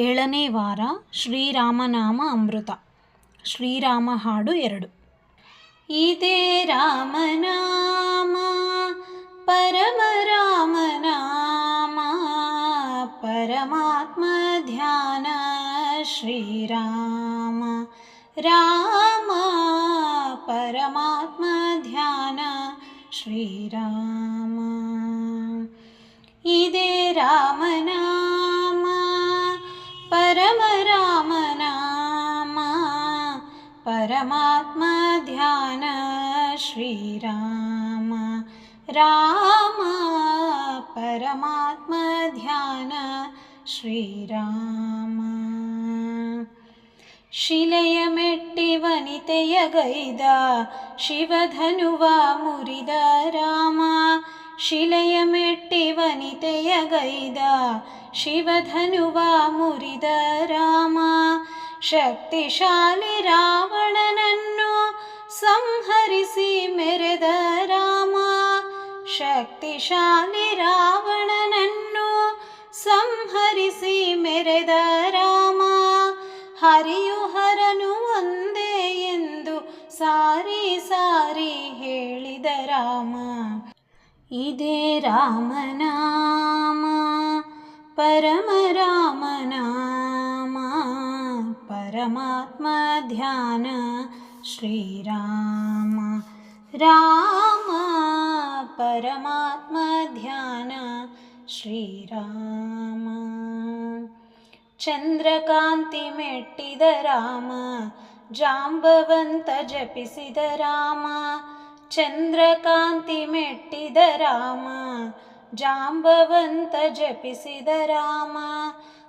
ಏಳನೇ ವಾರ ಶ್ರೀರಾಮನಾಮ ಅಮೃತ ಶ್ರೀರಾಮ ಹಾಡು ಎರಡು ಇದೇ ರಾಮನಾಮ ಪರಮ ರಾಮನಾಮ ಪರಮಾತ್ಮ ಧ್ಯಾನ ಶ್ರೀರಾಮ ರಾಮ ಪರಮಾತ್ಮ ಧ್ಯಾನ ಶ್ರೀರಾಮ ಇದೇ ಪರಮಾತ್ಮ ಧ್ಯಾನ ಶ್ರೀರಾಮ ರಾಮ ಪರಮಾತ್ಮ ಧ್ಯಾನ ಶ್ರೀರಾಮ ಶಿಲೆಯ ಮೆಟ್ಟಿ ವನಿತೆಯ ಗೈದ ಶಿವಧನುವ ಮುರಿದ ರಾಮ ಶಿಲೆಯ ಮೆಟ್ಟಿ ವನಿತೆಯ ಗೈದ ಶಿವಧನುವ ಮುರಿದ ರಾಮ ಶಕ್ತಿಶಾಲಿ ರಾವಣನನ್ನು ಸಂಹರಿಸಿ ಮೆರೆದ ರಾಮ. ಶಕ್ತಿಶಾಲಿ ರಾವಣನನ್ನು ಸಂಹರಿಸಿ ಮೆರೆದ ರಾಮ. ಹರಿಯು ಹರನು ಒಂದೇ ಎಂದು ಸಾರಿ ಸಾರಿ ಹೇಳಿದ ರಾಮ. ಇದೇ ರಾಮನಾಮ ಪರಮ ಪರಮಾತ್ಮ ಧ್ಯಾನ ಶ್ರೀರಾಮ ರಾಮ ಪರಮಾತ್ಮ ಧ್ಯಾನ ಶ್ರೀರಾಮ ಚಂದ್ರಕಾಂತಿ ಮೆಟ್ಟಿದ ರಾಮ ಜಾಂಬವಂತ ಜಪಿಸಿದ ರಾಮ ಚಂದ್ರಕಾಂತಿ ಮೆಟ್ಟಿದ ರಾಮ ಜಾಂಬವಂತ ಜಪಿಸಿದ ರಾಮ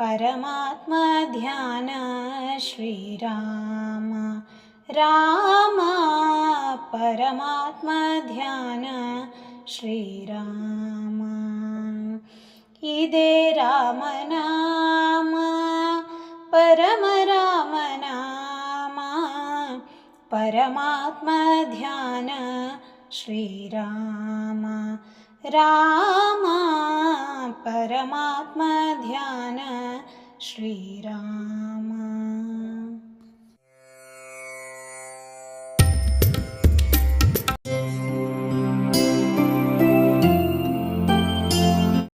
परमात्मध्यान श्रीराम राम परमात्मध्यान श्रीराम इदे रामनाम परम रामनाम परमात्मध्यान श्रीराम राम परमात्मध्यान। श्रीराम।